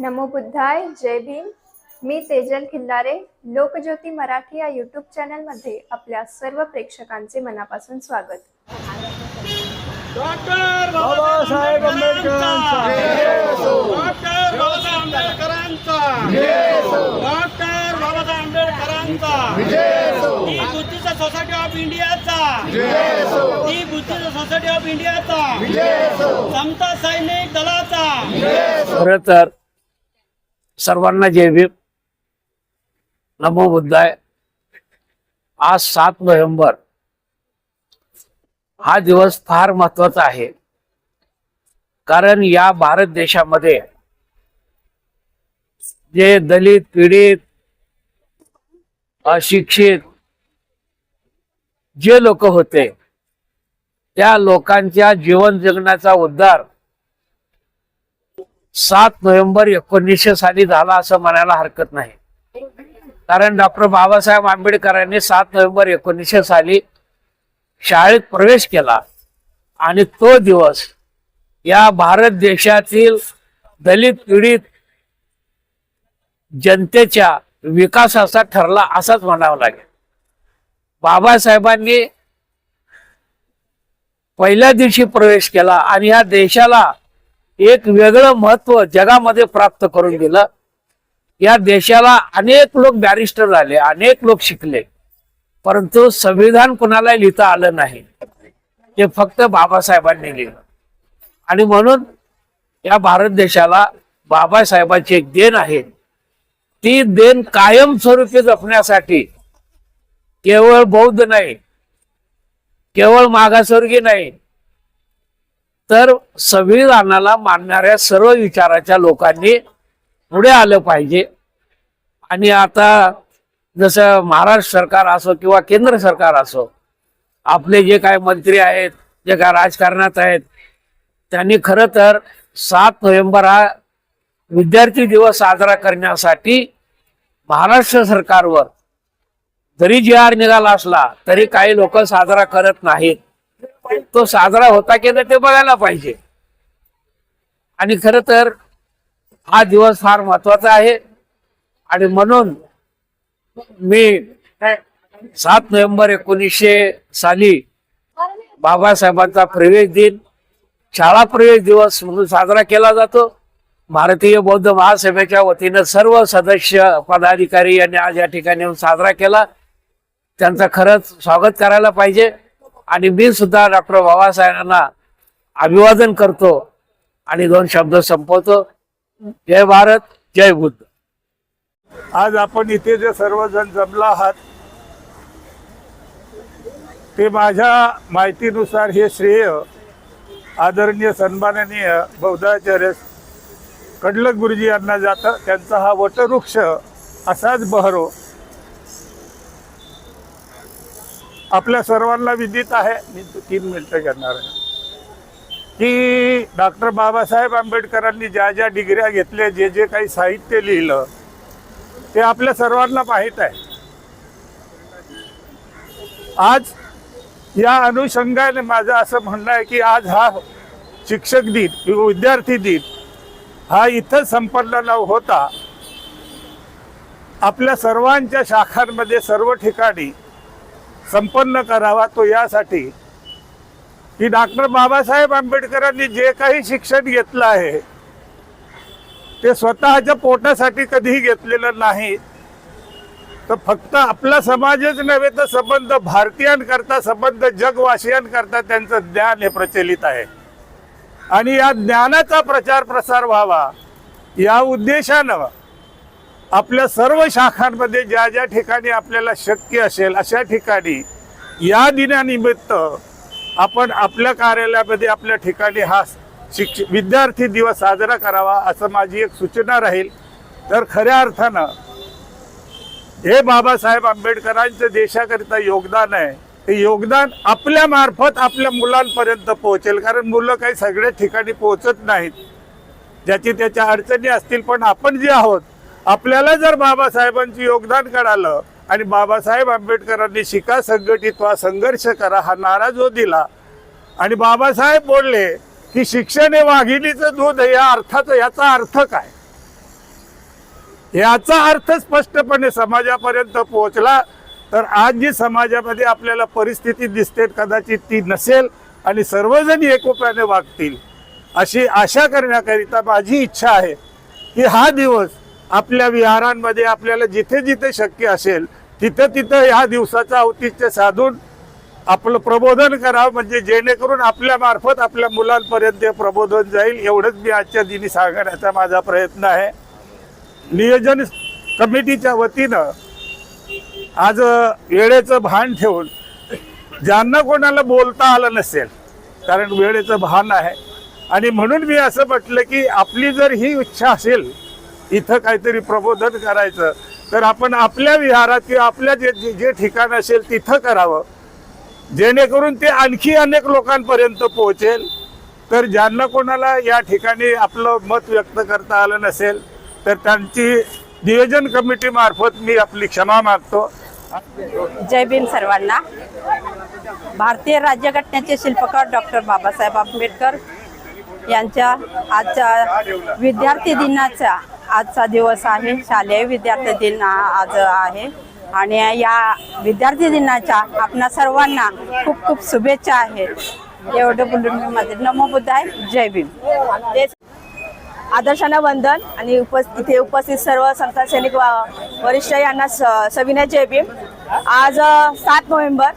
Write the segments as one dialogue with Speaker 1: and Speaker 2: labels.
Speaker 1: नमो बुद्धाय जय भीम. मी तेजल खिल्लारे लोकज्योती मराठी या यूट्यूब चॅनलमध्ये आपल्या सर्व प्रेक्षकांचे मनापासून स्वागत.
Speaker 2: डॉक्टर
Speaker 3: बाबासाहेब आंबेडकरांचा.
Speaker 2: डॉक्टर बाबासाहेब आंबेडकरांचा. डॉक्टर बाबासाहेब आंबेडकरांचा. दी बुद्धिस्ट सोसायटी ऑफ इंडियाचा दी बुद्धिस्ट सोसायटी ऑफ इंडियाचा समता सैनिक दलाचा.
Speaker 3: खर तर सर्वांना जय भीम. नमो बुद्धाय. आज सात नोव्हेंबर. हा दिवस फार महत्त्वाचा आहे. कारण या भारत देशामध्ये जे दलित पीडित अशिक्षित जे लोक होते त्या लोकांच्या जीवन जगण्याचा उद्धार सात नोव्हेंबर एकोणीसशे साली झाला असं म्हणायला हरकत नाही. कारण डॉक्टर बाबासाहेब आंबेडकरांनी सात नोव्हेंबर एकोणीसशे साली शाळेत प्रवेश केला आणि तो दिवस या भारत देशातील दलित पीडित जनतेच्या विकासाचा ठरला असाच म्हणावं लागेल. बाबासाहेबांनी पहिल्या दिवशी प्रवेश केला आणि या देशाला एक वेगळं महत्त्व जगामध्ये प्राप्त करून दिलं. या देशाला अनेक लोक बॅरिस्टर झाले अनेक लोक शिकले परंतु संविधान कुणाला लिहिता आलं नाही. ते फक्त बाबासाहेबांनी लिहिलं. आणि म्हणून या भारत देशाला बाबासाहेबांची एक देण आहे. ती देण कायमस्वरूपी जपण्यासाठी केवळ बौद्ध नाही केवळ मागासवर्गीय नाही तर संविधानाला मानणाऱ्या सर्व विचाराच्या लोकांनी पुढे आलं पाहिजे. आणि आता जसं महाराष्ट्र सरकार असो किंवा केंद्र सरकार असो आपले जे काय मंत्री आहेत जे काय राजकारणात आहेत त्यांनी खरं तर सात नोव्हेंबर हा विद्यार्थी दिवस साजरा करण्यासाठी महाराष्ट्र सरकारवर जरी जी आर निघाला असला तरी काही लोक साजरा करत नाहीत. तो साजरा होता की नाही ते बघायला पाहिजे. आणि खर तर हा दिवस फार महत्त्वाचा आहे. आणि म्हणून मी सात नोव्हेंबर एकोणीसशे साली बाबासाहेबांचा प्रवेश दिन शाळा प्रवेश दिवस म्हणून साजरा केला जातो. भारतीय बौद्ध महासभेच्या वतीनं सर्व सदस्य पदाधिकारी यांनी आज या ठिकाणी येऊन साजरा केला. त्यांचं खरंच स्वागत करायला पाहिजे. आणि मी सुद्धा डॉक्टर बाबासाहेबांना अभिवादन करतो आणि दोन शब्द संपवतो. जय भारत जय बुद्ध.
Speaker 4: आज आपण इथे जे सर्वजण जमला आहात ते माझ्या माहितीनुसार हे श्रेय आदरणीय सन्माननीय बौद्धाचार्य कडलक गुरुजी यांना जातं. त्यांचा हा वटवृक्ष असाच बहरो आपल्या सर्वांना विदित आहे. मी तीन मिनटं घेणार आहे. की डॉक्टर बाबासाहेब आंबेडकरांनी ज्या ज्या डिग्र्या घेतल्या जे जे काही साहित्य लिहिलं ते आपल्या सर्वांना माहीत आहे. आज या अनुषंगाने माझं असं म्हणणं आहे की आज हा शिक्षक दिन किंवा विद्यार्थी दिन हा इथं संपन्न न होता आपल्या सर्वांच्या शाखांमध्ये सर्व ठिकाणी संपन्न करावा तो यासाठी. की डॉक्टर बाबासाहेब आंबेडकरांनी जे काही शिक्षण घेतलं आहे ते स्वतःच्या पोटासाठी कधीही घेतलेलं नाही. तर फक्त आपला समाजच नव्हे तर संबंध भारतीयांकरता संबंध जगवासियांकरता त्यांचं ज्ञान हे प्रचलित आहे. आणि या ज्ञानाचा प्रचार प्रसार व्हावा या उद्देशानं आपल्या सर्व शाखांमध्ये ज्या ज्या ठिकाणी आपल्याला शक्य असेल अशा ठिकाणी या दिनानिमित्त आपण आपल्या कार्यालयामध्ये आपल्या ठिकाणी हा शिक्ष विद्यार्थी दिवस साजरा करावा असं माझी एक सूचना राहील. तर खऱ्या अर्थानं हे बाबासाहेब आंबेडकरांचं देशाकरिता योगदान आहे. ते योगदान आपल्या मार्फत आपल्या मुलांपर्यंत पोहोचेल. कारण मुलं काही सगळ्या ठिकाणी पोहोचत नाहीत. ज्याची त्याच्या अडचणी असतील पण आपण जे आहोत आपल्याला जर बाबासाहेबांचं योगदान कळालं आणि बाबासाहेब आंबेडकरांनी शिका संघटित व्हा संघर्ष करा हा नारा जो दिला आणि बाबासाहेब बोलले की शिक्षण हे वाघिणीचं दूध आहे या अर्थाचं याचा अर्थ काय? याचा अर्थ स्पष्टपणे समाजापर्यंत पोहोचला तर आज जी समाजामध्ये आपल्याला परिस्थिती दिसते कदाचित ती नसेल आणि सर्वजण एकोप्याने वागतील अशी आशा करण्याकरिता माझी इच्छा आहे की हा दिवस आपल्या विहारांमध्ये आपल्याला जिथे जिथे शक्य असेल तिथं तिथं ह्या दिवसाचं औतिथ्य साधून आपलं प्रबोधन करावं म्हणजे जेणेकरून आपल्या मार्फत आपल्या मुलांपर्यंत प्रबोधन जाईल. एवढंच मी आजच्या दिनी सांगण्याचा माझा प्रयत्न आहे. नियोजन कमिटीच्या वतीनं आज वेळेचं भान ठेवून ज्यांना कोणाला बोलता आलं नसेल कारण वेळेचं भान आहे. आणि म्हणून मी असं म्हटलं की आपली जर ही इच्छा असेल इथं काहीतरी प्रबोधन करायचं. तर आपण आपल्या विहारात किंवा आपल्या जे जे- जे ठिकाण असेल तिथं करावं. जेणेकरून ते आणखी अनेक लोकांपर्यंत पोहोचेल. तर ज्यांना कोणाला या ठिकाणी आपलं मत व्यक्त करता आलं नसेल तर त्यांची नियोजन कमिटीमार्फत मी आपली क्षमा मागतो.
Speaker 5: जय भीम सर्वांना. भारतीय राज्यघटनेचे शिल्पकार डॉक्टर बाबासाहेब आंबेडकर यांच्या आजच्या विद्यार्थी दिनाचा आजचा दिवस आहे. शालेय विद्यार्थी दिन आज आहे. आणि या विद्यार्थी दिनाच्या आपणा सर्वांना खूप खूप शुभेच्छा आहेत एवढं बोलून मी माझे नमो बुद्ध आहे जय भीम.
Speaker 6: आदर्शांना वंदन आणि उपस् इथे उपस्थित सर्व संस्था सैनिक व- वरिष्ठ यांना स- सविनय जय भीम. आज सात नोव्हेंबर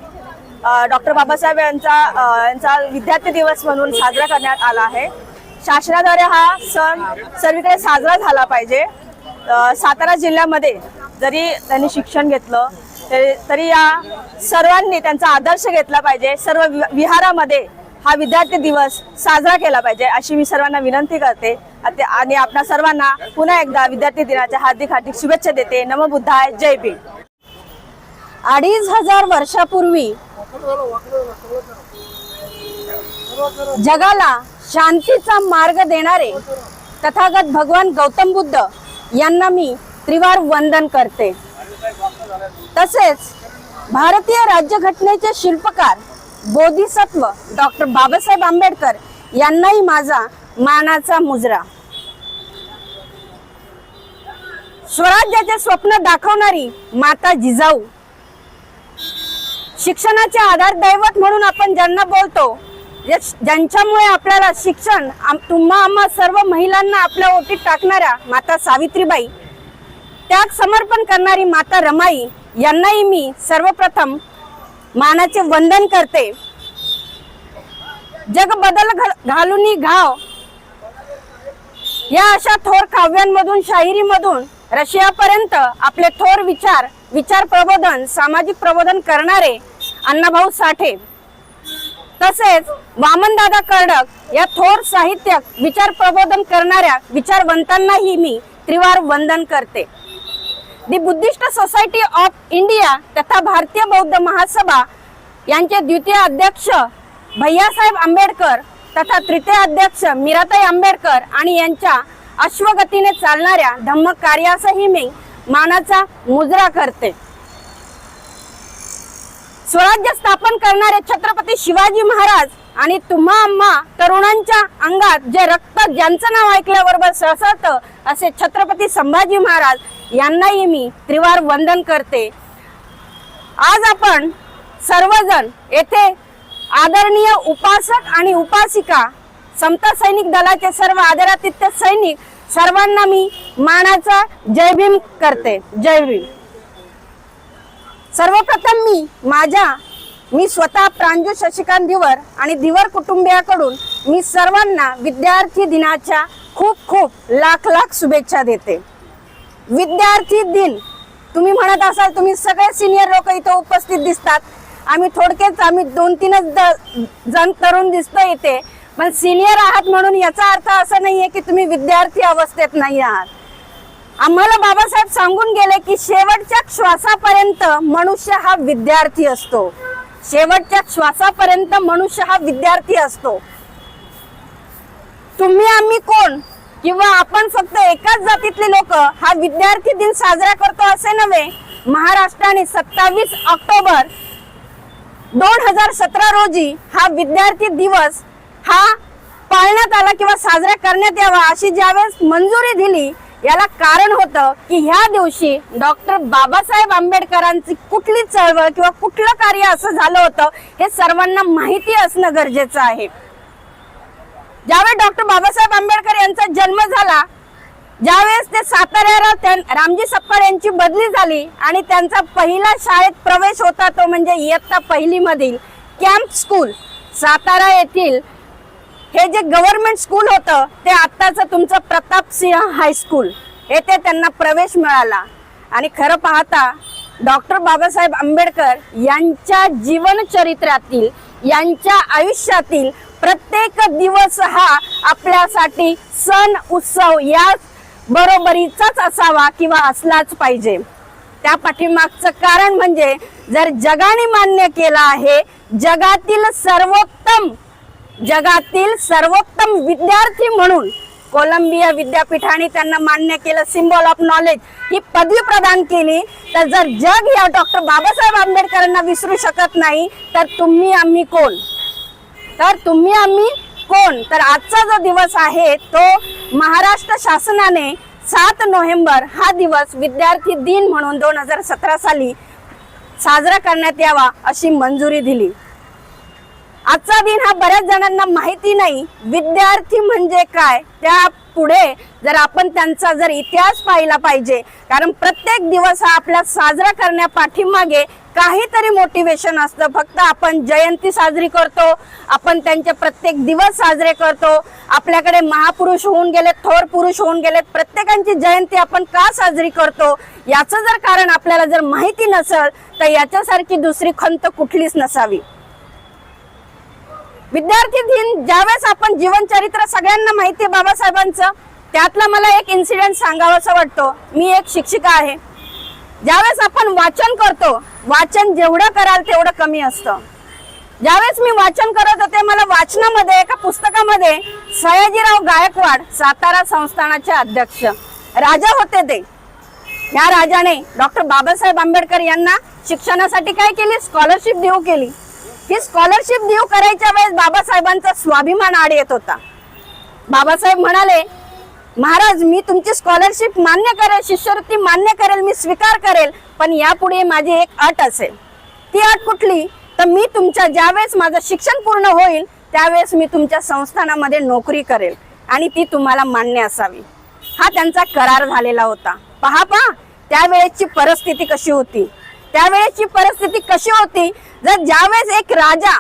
Speaker 6: डॉक्टर बाबासाहेब यांचा यांचा विद्यार्थी दिवस म्हणून साजरा करण्यात आला आहे. शासनाद्वारे हा सण सर्वीकडे साजरा झाला पाहिजे. सातारा जिल्ह्यामध्ये जरी त्यांनी शिक्षण घेतलं तरी तरी या सर्वांनी त्यांचा आदर्श घेतला पाहिजे. सर्व वि- विहारामध्ये हा विद्यार्थी दिवस साजरा केला पाहिजे अशी मी सर्वांना विनंती करते. आणि आपणा सर्वांना पुन्हा एकदा विद्यार्थी दिनाच्या हार्दिक हार्दिक शुभेच्छा देते. नमबुद्धाय जय भीम.
Speaker 5: अडीच हजार वर्षापूर्वी जगाला शांतीचा मार्ग देणारे तथागत भगवान गौतम बुद्ध यांना मी त्रिवार वंदन करते. तसेच भारतीय राज्यघटनेचे शिल्पकार बोधिसत्व डॉक्टर बाबासाहेब आंबेडकर यांनाही माझा मानाचा मुजरा. स्वराज्याचे स्वप्न दाखवणारी माता जिजाऊ. शिक्षणाचे आधार दैवत म्हणून आपण ज्यांना बोलतो ज्यांच्यामुळे आपल्याला शिक्षण तुम्हा आम्हा सर्व महिलांना आपल्या ओटीत टाकणाऱ्या माता सावित्रीबाई त्याग समर्पण करणारी माता रमाई यांनाही मी सर्वप्रथम मानाचे वंदन करते. जग बदल घ- घालूनी घाव. या अशा थोर काव्यांमधून शाहिरीमधून रशियापर्यंत आपले थोर विचार विचार प्रबोधन सामाजिक प्रबोधन करणारे अण्णाभाऊ साठे. तसेच वामनदादा कर्डक या थोर साहित्यक विचार प्रबोधन करणाऱ्या विचारवंतांनाही मी त्रिवार वंदन करते. The Buddhist society of India तथा भारतीय बौद्ध महासभा यांचे द्वितीय अध्यक्ष भैयासाहेब आंबेडकर तथा तृतीय अध्यक्ष मीराताई आंबेडकर आणि यांच्या अश्वगतीने चालणाऱ्या धम्म कार्यासही मी मानाचा मुजरा करते. स्वराज्य स्थापन करणारे छत्रपती शिवाजी महाराज आणि तुम्हा आम्हा तरुणांच्या अंगात जे रक्त ज्यांचं नाव ऐकल्याबरोबर सळसळत असे छत्रपती संभाजी महाराज यांनाही मी त्रिवार वंदन करते. आज आपण सर्वजण येथे आदरणीय उपासक आणि उपासिका समता सैनिक दलाचे सर्व आदरातिथ्य सैनिक सर्वांना मी मानाचा जय भीम करते. जय भीम. सर्वप्रथम मी माझ्या मी स्वतः प्रांजू शशिकांत दिवर आणि दिवर कुटुंबियाकडून मी सर्वांना विद्यार्थी दिनाच्या खूप खूप लाख लाख शुभेच्छा देते. विद्यार्थी दिन तुम्ही म्हणत असाल तुम्ही सगळे सिनियर लोक इथं उपस्थित दिसतात. आम्ही थोडकेच आम्ही दोन तीनच जण तरुण दिसतो इथे. पण सिनियर आहात म्हणून याचा अर्थ असा नाही आहे की तुम्ही विद्यार्थी अवस्थेत नाही आहात. आम्हाला बाबासाहेब सांगून गेले की शेवटच्या श्वासापर्यंत मनुष्य हा विद्यार्थी असतो. शेवटच्या श्वासापर्यंत मनुष्य हा विद्यार्थी असतो. तुम्ही आम्ही कोण? किंवा आपण फक्त एकाच जातीतले लोक? हा विद्यार्थी दिन साजरा करतो असे नव्हे. महाराष्ट्राने सत्तावीस ऑक्टोबर दोन हजार सतरा रोजी हा विद्यार्थी दिवस हा पाळण्यात आला किंवा साजरा करण्यात यावा अशी ज्यावेळेस मंजुरी दिली याला कारण होतं की ह्या दिवशी डॉक्टर बाबासाहेब आंबेडकरांची कुठली चळवळ किंवा कुठलं कार्य असं झालं होतं हे सर्वांना माहिती असणं गरजेचं आहे. ज्यावेळी डॉक्टर बाबासाहेब आंबेडकर यांचा जन्म झाला ज्यावेळेस ते साताऱ्याला त्यां- रामजी सपकाळ यांची बदली झाली आणि त्यांचा पहिला शाळेत प्रवेश होता तो म्हणजे इयत्ता पहिली मधील कॅम्प स्कूल सातारा येथील हे जे गव्हर्नमेंट स्कूल होतं ते आत्ताचं तुमचं प्रतापसिंह हायस्कूल येथे त्यांना प्रवेश मिळाला. आणि खरं पाहता डॉक्टर बाबासाहेब आंबेडकर यांच्या जीवनचरित्रातील यांच्या आयुष्यातील प्रत्येक दिवस हा आपल्यासाठी सण उत्सव या बरोबरीचाच असावा किंवा असलाच पाहिजे. त्या पाठीमागचं कारण म्हणजे जर जगाने मान्य केलं आहे जगातील सर्वोत्तम जगातील सर्वोत्तम विद्यार्थी म्हणून कोलंबिया विद्यापीठाने त्यांना मान्य केलं. सिम्बॉल ऑफ नॉलेज ही पदवी प्रदान केली. तर जर जग या डॉक्टर बाबासाहेब आंबेडकरांना विसरू शकत नाही तर तुम्ही आम्ही कोण? तर तुम्ही आम्ही कोण? तर आजचा जो दिवस आहे तो महाराष्ट्र शासनाने सात नोव्हेंबर हा दिवस विद्यार्थी दिन म्हणून दोन हजार सतरा साली साजरा करण्यात यावा अशी मंजुरी दिली. आजचा दिन हा बऱ्याच जणांना माहिती नाही. विद्यार्थी म्हणजे काय? त्या पुढे जर आपण त्यांचा जर इतिहास पाहिला पाहिजे कारण प्रत्येक दिवस हा आपला साजरा करण्या पाठीमागे काहीतरी मोटिवेशन असतं. फक्त आपण जयंती साजरी करतो आपण त्यांचे प्रत्येक दिवस साजरे करतो. आपल्याकडे महापुरुष होऊन गेलेत थोर पुरुष होऊन गेलेत प्रत्येकांची जयंती आपण का साजरी करतो? याचं जर कारण आपल्याला जर माहिती नसेल तर याच्यासारखी दुसरी खंत कुठलीच नसावी. विद्यार्थी दिन ज्यावेळेस आपण जीवनचरित्र सगळ्यांना माहिती आहे बाबासाहेबांचं त्यातला मला एक इन्सिडेंट सांगावासा वाटतो. मी एक शिक्षिका आहे. ज्यावेळेस आपण वाचन करतो वाचन जेवढं कराल तेवढं कमी असतं. ज्यावेळेस मी वाचन करत होते मला वाचनामध्ये एका पुस्तकामध्ये सयाजीराव गायकवाड सातारा संस्थानाचे अध्यक्ष राजा होते ते. या राजाने डॉक्टर बाबासाहेब आंबेडकर यांना शिक्षणासाठी काय केली? स्कॉलरशिप देऊ केली. ही स्कॉलरशिप देऊ करायच्या वेळेस बाबासाहेबांचा स्वाभिमान आड येत होता. बाबासाहेब म्हणाले महाराज मी तुमची स्कॉलरशिप मान्य करेल शिष्यवृत्ती मान्य करेल मी स्वीकार करेल पण यापुढे माझी एक अट असेल. ती अट कुठली? तर मी तुमच्या ज्यावेळेस माझं शिक्षण पूर्ण होईल त्यावेळेस मी तुमच्या संस्थानामध्ये नोकरी करेल आणि ती तुम्हाला मान्य असावी. हा त्यांचा करार झालेला होता. पहा पहा त्यावेळेची परिस्थिती कशी होती. त्यावेळेची परिस्थिती कशी होती? जर ज्यावेळेस एक राजा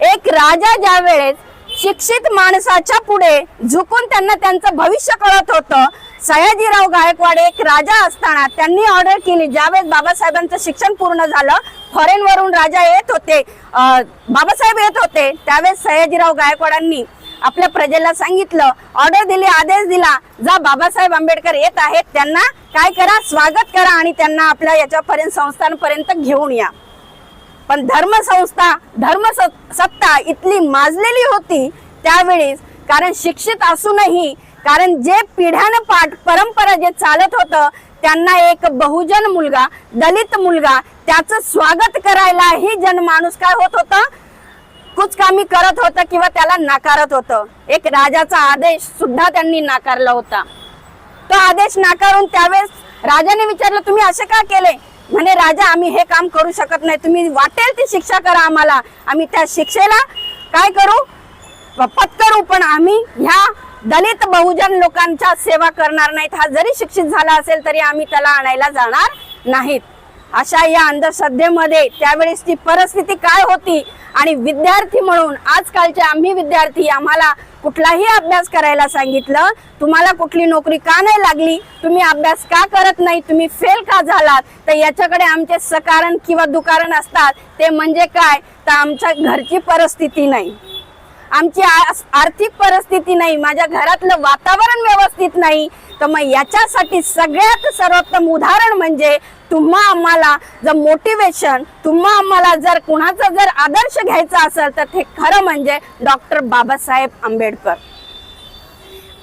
Speaker 5: एक राजा ज्यावेळेस शिक्षित माणसाच्या पुढे झुकून त्यांना त्यांचं भविष्य कळत होतं सयाजीराव गायकवाड एक राजा असताना त्यांनी ऑर्डर केली. ज्यावेळेस बाबासाहेबांचं शिक्षण पूर्ण झालं फॉरेन वरून राजा येत होते बाबासाहेब येत होते त्यावेळेस सयाजीराव गायकवाडांनी आपल्या प्रजेला सांगितलं. ऑर्डर दिली आदेश दिला. जा बाबासाहेब आंबेडकर येत आहेत. त्यांना काय करा? स्वागत करा आणि त्यांना आपल्या याच्यापर्यंत संस्थांपर्यंत घेऊन या. पण धर्मसंस्था धर्म सत्ता इथली माजलेली होती त्यावेळेस कारण शिक्षित असूनही कारण जे पिढ्यानं पाठ परंपरा जे चालत होतं त्यांना एक बहुजन मुलगा दलित मुलगा त्याचं स्वागत करायलाही जनमाणूस काय होत होता? कुचकामी करत होतं किंवा त्याला नाकारत होतं. एक राजाचा आदेश सुद्धा त्यांनी नाकारला होता. तो आदेश नाकारून त्यावेळेस राजाने विचारलं तुम्ही असे का केले? म्हणे राजा आम्ही हे काम करू शकत नाही. तुम्ही वाटेल ती शिक्षा करा आम्हाला. आम्ही त्या शिक्षेला काय करू? पत्करू पण आम्ही ह्या दलित बहुजन लोकांच्या सेवा करणार नाहीत. हा जरी शिक्षित झाला असेल तरी आम्ही त्याला आणायला जाणार नाहीत. अशा या अंधश्रद्धेमध्ये त्यावेळेस ती परिस्थिती काय होती आणि विद्यार्थी म्हणून आजकालचे आम्ही विद्यार्थी आम्हाला कुठलाही अभ्यास करायला सांगितलं तुम्हाला कुठली नोकरी का नाही लागली तुम्ही अभ्यास का करत नाही तुम्ही फेल का झालात तर याच्याकडे आमचे सकारण किंवा दुकारण असतात ते म्हणजे काय? तर आमच्या घरची परिस्थिती नाही. आमची आर्थिक परिस्थिती नाही माझ्या घरातलं वातावरण व्यवस्थित नाही तर मग याच्यासाठी सगळ्यात सर्वोत्तम उदाहरण म्हणजे तुम्हा आम्हाला जर मोटिवेशन तुम्हा आम्हाला जर कुणाचा जर आदर्श घ्यायचा असेल तर ते खरं म्हणजे डॉक्टर बाबासाहेब आंबेडकर.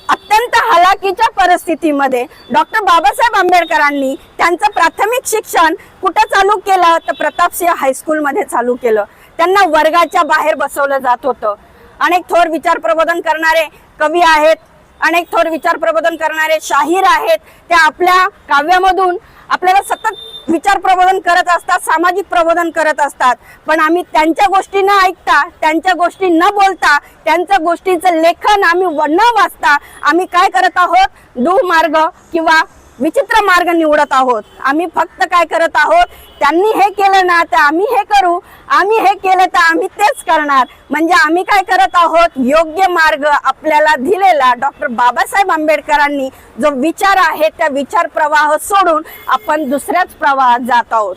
Speaker 5: अत्यंत हलाखीच्या परिस्थितीमध्ये डॉक्टर बाबासाहेब आंबेडकरांनी त्यांचं प्राथमिक शिक्षण कुठं चालू केलं? तर प्रतापसिंह हायस्कूलमध्ये चालू केलं. त्यांना वर्गाच्या बाहेर बसवलं जात होतं. अनेक थोर विचार प्रबोधन करणारे कवी आहेत अनेक थोर विचार प्रबोधन करणारे शाहीर आहेत. त्या आपल्या काव्यामधून आपल्याला सतत विचार प्रबोधन करत असतात सामाजिक प्रबोधन करत असतात. पण आम्ही त्यांच्या गोष्टी न ऐकता त्यांच्या गोष्टी न बोलता त्यांच्या गोष्टीचं लेखन आम्ही व- न वाचता आम्ही काय करत आहोत? दुमार्ग किंवा विचित्र मार्ग निवडत आहोत. आम्ही फक्त काय करत आहोत? त्यांनी हे केलं ना तर आम्ही हे करू. आम्ही हे केलं तर आम्ही तेच करणार. म्हणजे आम्ही काय करत आहोत? योग्य मार्ग आपल्याला दिलेला डॉक्टर बाबासाहेब आंबेडकरांनी जो विचार आहे त्या विचार प्रवाह सोडून आपण दुसऱ्याच प्रवाहात जात आहोत.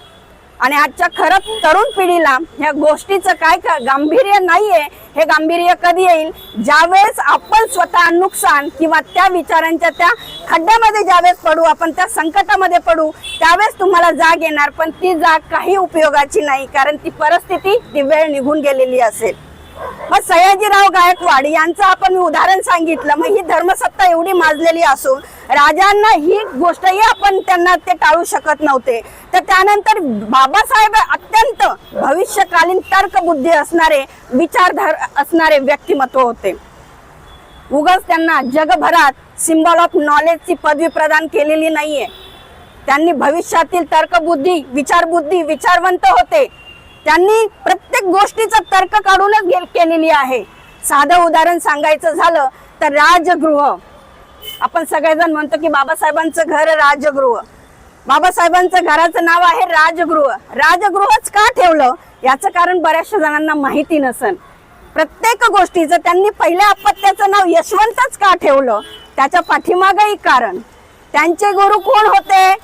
Speaker 5: आणि आजच्या खरंच तरुण पिढीला ह्या गोष्टीचं काय गांभीर्य नाहीये हे गांभीर्य कधी येईल? ज्यावेळेस आपण स्वतः नुकसान किंवा त्या विचारांच्या त्या खड्ड्यामध्ये ज्यावेळेस पडू आपण त्या संकटामध्ये पडू त्यावेळेस तुम्हाला जाग येणार. पण ती जाग काही उपयोगाची नाही कारण ती परिस्थिती ती वेळ निघून गेलेली असेल. मग सयाजीराव गायकवाड यांचं आपण उदाहरण सांगितलं. मग ही धर्मसत्ता एवढी माजलेली असून राजांना ही गोष्टही आपण त्यांना ते टाळू शकत नव्हते. तर त्यानंतर बाबासाहेब अत्यंत भविष्यकालीन तर्कबुद्धी असणारे विचारधार असणारे व्यक्तिमत्व होते. उगाच त्यांना जगभरात सिम्बॉल ऑफ नॉलेजची पदवी प्रदान केलेली नाहीये. त्यांनी भविष्यातील तर्कबुद्धी विचारबुद्धी विचारवंत होते. त्यांनी प्रत्येक गोष्टीचा तर्क काढूनच केलेली आहे. साधं उदाहरण सांगायचं झालं तर राजगृह. आपण सगळेजण म्हणतो की बाबासाहेबांचं घर राजगृह. बाबासाहेबांचं घराचं नाव आहे राजगृह. राजगृहच का ठेवलं? याचं कारण बऱ्याचशा जणांना माहिती नसेल. प्रत्येक गोष्टीचं त्यांनी पहिल्या अपत्याचं नाव यशवंतच का ठेवलं? त्याच्या पाठीमागही कारण. त्यांचे गुरु कोण होते?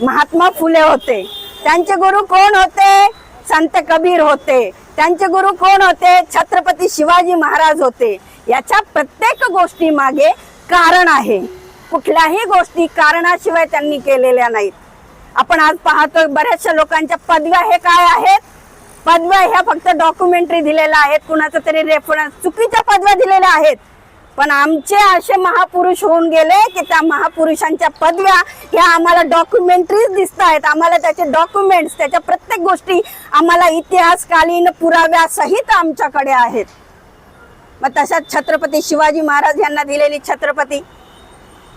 Speaker 5: महात्मा फुले होते. त्यांचे गुरु कोण होते? संत कबीर होते. त्यांचे गुरु कोण होते? छत्रपती शिवाजी महाराज होते. याच्या प्रत्येक गोष्टी मागे कारण आहे. कुठल्याही गोष्टी कारणाशिवाय त्यांनी केलेल्या नाहीत. आपण आज पाहतो बऱ्याचशा लोकांच्या पदव्या हे काय आहेत? पदव्या ह्या फक्त डॉक्युमेंटरी दिलेल्या आहेत. कुणाचं तरी रेफरन्स चुकीच्या पदव्या दिलेल्या आहेत. पण आमचे असे महापुरुष होऊन गेले की त्या महापुरुषांच्या पदव्या ह्या आम्हाला डॉक्युमेंटरीज दिसत आहेत. आम्हाला त्याचे डॉक्युमेंट्स त्याच्या प्रत्येक गोष्टी आम्हाला इतिहासकालीन पुराव्यासहित आमच्याकडे आहेत. मग तशाच छत्रपती शिवाजी महाराज यांना दिलेली छत्रपती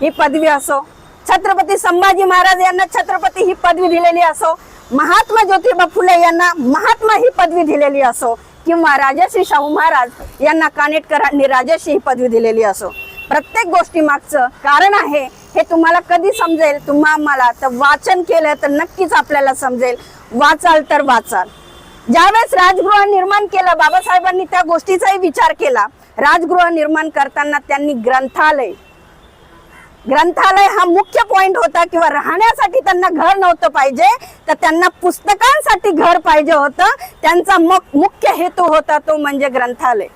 Speaker 5: ही पदवी असो छत्रपती संभाजी महाराज यांना छत्रपती ही पदवी दिलेली असो महात्मा ज्योतिबा फुले यांना महात्मा ही पदवी दिलेली असो किंवा राजश्री शाहू महाराज यांना कानेटकरांनी राजश्री ही पदवी दिलेली असो. प्रत्येक गोष्टी मागचं कारण आहे हे तुम्हाला कधी समजेल? तुम्हा आम्हाला तर वाचन केलं तर नक्कीच आपल्याला समजेल. वाचाल तर वाचाल. ज्यावेळेस राजगृह निर्माण केलं बाबासाहेबांनी त्या गोष्टीचाही विचार केला. राजगृह निर्माण करताना त्यांनी ग्रंथालय ग्रंथालय हा मुख्य पॉइंट होता किंवा राहण्यासाठी त्यांना घर नव्हतं पाहिजे तर त्यांना पुस्तकांसाठी घर पाहिजे होतं. त्यांचा मग मुख्य हेतू होता तो म्हणजे ग्रंथालय.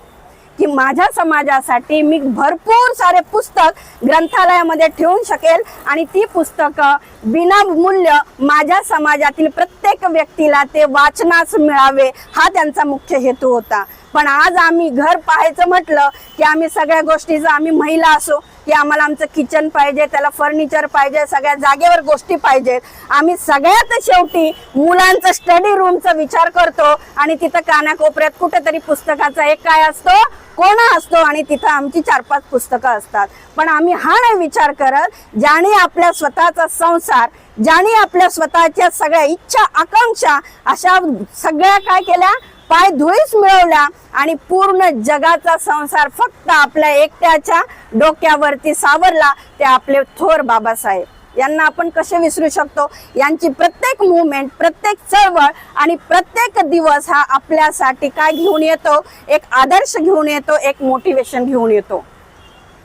Speaker 5: की माझ्या समाजासाठी मी भरपूर सारे पुस्तक ग्रंथालयामध्ये ठेवून शकेल आणि ती पुस्तकं विनामूल्य माझ्या समाजातील प्रत्येक व्यक्तीला ते वाचनास मिळावे हा त्यांचा मुख्य हेतू होता. पण आज आम्ही घर पाहायचं म्हटलं की आम्ही सगळ्या गोष्टीचं आम्ही महिला असो की आम्हाला आमचं किचन पाहिजे त्याला फर्निचर पाहिजे सगळ्या जागेवर गोष्टी पाहिजेत. आम्ही सगळ्यात शेवटी मुलांचं स्टडी रूमचा विचार करतो आणि तिथं कानाकोपऱ्यात कुठेतरी पुस्तकाचा एक काय असतो कोणा असतो आणि तिथं आमची चार पाच पुस्तकं असतात. पण आम्ही हा नाही विचार करत ज्याने आपल्या स्वतःचा संसार ज्याने आपल्या स्वतःच्या सगळ्या इच्छा आकांक्षा अशा सगळ्या काय केल्या? पाय धुळीस मिळवला आणि पूर्ण जगाचा संसार फक्त आपल्या एकट्याच्या डोक्यावरती सावरला ते आपले थोर बाबासाहेब. यांना आपण कसे विसरू शकतो? यांची प्रत्येक मुवमेंट प्रत्येक चळवळ आणि प्रत्येक दिवस हा आपल्यासाठी काय घेऊन येतो? एक आदर्श घेऊन येतो एक मोटिवेशन घेऊन येतो.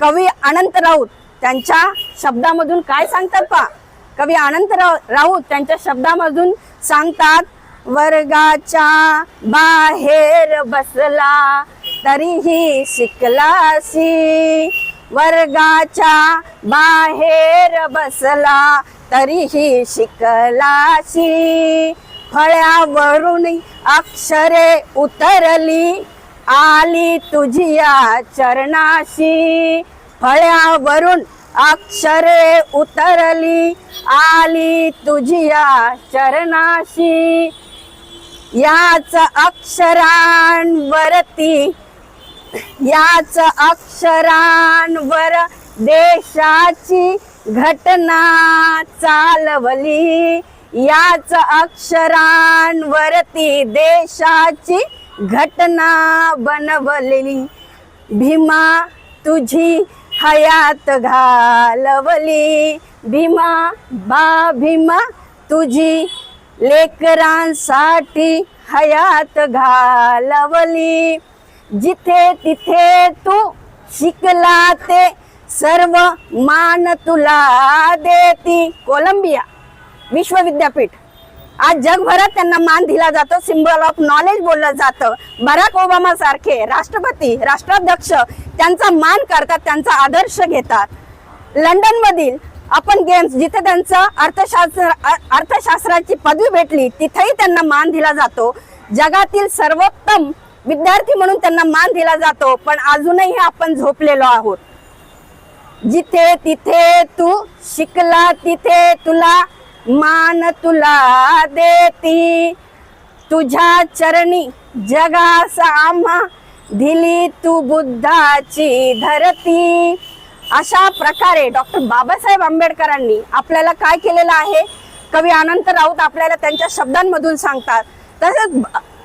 Speaker 5: कवी अनंत राऊत त्यांच्या शब्दामधून काय सांगतात पा कवी अनंत राऊत त्यांच्या शब्दामधून सांगतात वर्गाच्या बाहेर बसला तरीही शिकलासी. वर्गाच्या बाहेर बसला तरीही शिकलासी. फळ्यावरून अक्षरे उतरली आली तुझिया चरणाशी. फळ्यावरून अक्षरे उतरली आली तुझिया चरणाशी. याच अक्षरांवरती याच अक्षरांवर देशाची घटना चालवली. याच अक्षरांवरती देशाची घटना बनवलेली भीमा तुझी हयात घालवली. भीमा बा भीमा तुझी लेकरांसाठी हयात घालवली. जिथे तिथे तू शिकला ते सर्व मान तुला देती. कोलंबिया विश्वविद्यापीठ. आज जगभरात त्यांना मान दिला जातो. सिम्बॉल ऑफ नॉलेज बोललं जातं. बराक ओबामा सारखे राष्ट्रपती राष्ट्राध्यक्ष त्यांचा मान करतात त्यांचा आदर्श घेतात. लंडनमधील आपण गेम्स जिथे त्यांचं अर्थशास्त्र अर्थशास्त्राची पदवी भेटली तिथेही त्यांना मान दिला जातो. जगातील सर्वोत्तम विद्यार्थी म्हणून त्यांना मान दिला जातो पण अजूनही आपण झोपलेलो आहोत. जिथे तिथे तू शिकला तिथे तुला मान तुला देती. तुझ्या चरणी जगास आम्हा दिली तू बुद्धाची धरती. अशा प्रकारे डॉक्टर बाबासाहेब आंबेडकरांनी आपल्याला काय केलेलं आहे? कवी अनंत राऊत आपल्याला त्यांच्या शब्दांमधून सांगतात. तसेच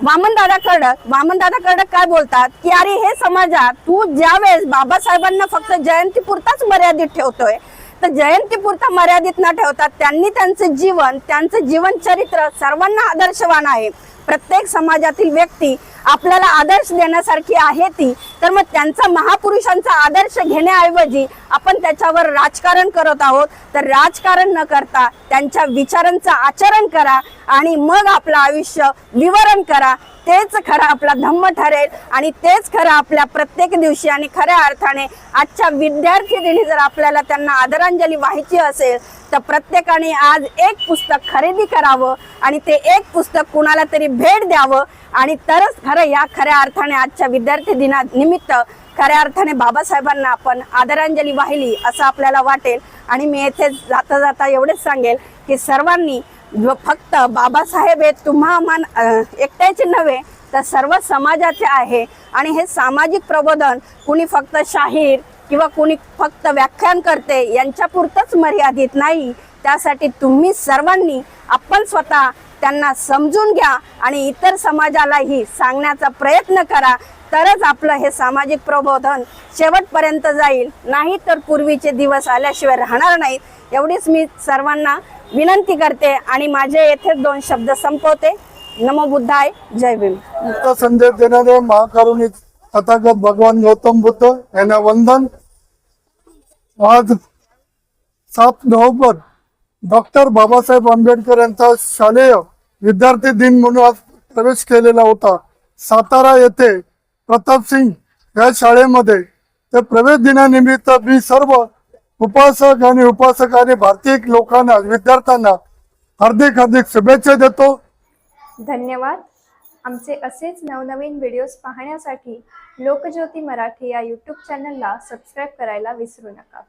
Speaker 5: वामनदादा कडक वामनदादा कडक काय बोलतात? की अरे हे समाजात तू ज्या वेळेस बाबासाहेबांना फक्त जयंतीपुरताच मर्यादित ठेवतोय तर जयंतीपुरता मर्यादित न ठेवता त्यांनी त्यांचं जीवन त्यांचं जीवन चरित्र सर्वांना आदर्शवान आहे. प्रत्येक समाजातील व्यक्ती आपल्याला आदर्श देण्यासारखी आहे ती. तर मग त्यांचा महापुरुषांचा आदर्श घेण्याऐवजी आपण त्याच्यावर राजकारण करत आहोत. तर राजकारण न करता त्यांच्या विचारांचं आचरण करा आणि मग आपलं आयुष्य विवरण करा. तेच खरं आपला धम्म ठरेल आणि तेच खरं आपल्या प्रत्येक दिवशी आणि खऱ्या अर्थाने आजच्या विद्यार्थी दिनी जर आपल्याला त्यांना आदरांजली व्हायची असेल तर प्रत्येकाने आज एक पुस्तक खरेदी करावं आणि ते एक पुस्तक कुणाला तरी भेट द्यावं आणि तरच खरं या खऱ्या अर्थाने आजच्या विद्यार्थी दिना निमित्त खऱ्या अर्थाने बाबासाहेबांना आपण आदरांजली वाहिली असं आपल्याला वाटेल. आणि मी येथे जाता जाता एवढेच सांगेल की सर्वांनी फक्त बाबासाहेब हे तुम्हा मान एकट्याचे नव्हे तर सर्व समाजाचे आहे. आणि हे सामाजिक प्रबोधन कुणी फक्त शाहीर किंवा कुणी फक्त व्याख्यान करते यांच्यापुरतंच मर्यादित नाही. त्यासाठी तुम्ही सर्वांनी आपण स्वतः त्यांना समजून घ्या आणि इतर समाजालाही सांगण्याचा प्रयत्न करा. तरच आपलं हे सामाजिक प्रबोधन शेवटपर्यंत जाईल. नाही तर पूर्वीचे दिवस आल्याशिवाय राहणार नाहीत. एवढीच मी सर्वांना विनंती करते आणि माझे येथे दोन शब्द संपवते. नमो बुद्धाय जय भीम.
Speaker 7: संजय संदेश देणारे महाकारुणी तथागत भगवान गौतम बुद्ध यांना वंदन. आज सात नोव्हेंबर डॉक्टर बाबासाहेब आंबेडकर यांचा शालेय विद्यार्थी दिन म्हणून आज प्रवेश केलेला होता. सातारा येथे प्रताप सिंग या शाळेमध्ये ते प्रवेश दिनानिमित्त मी सर्व उपासक आणि उपासक आणि भारतीय लोकांना विद्यार्थ्यांना हार्दिक हार्दिक शुभेच्छा देतो.
Speaker 1: धन्यवाद. आमचे असेच नवनवीन व्हिडिओज पाहण्यासाठी लोकज्योती मराठी या यूट्यूब चॅनलला सबस्क्राईब करायला विसरू नका.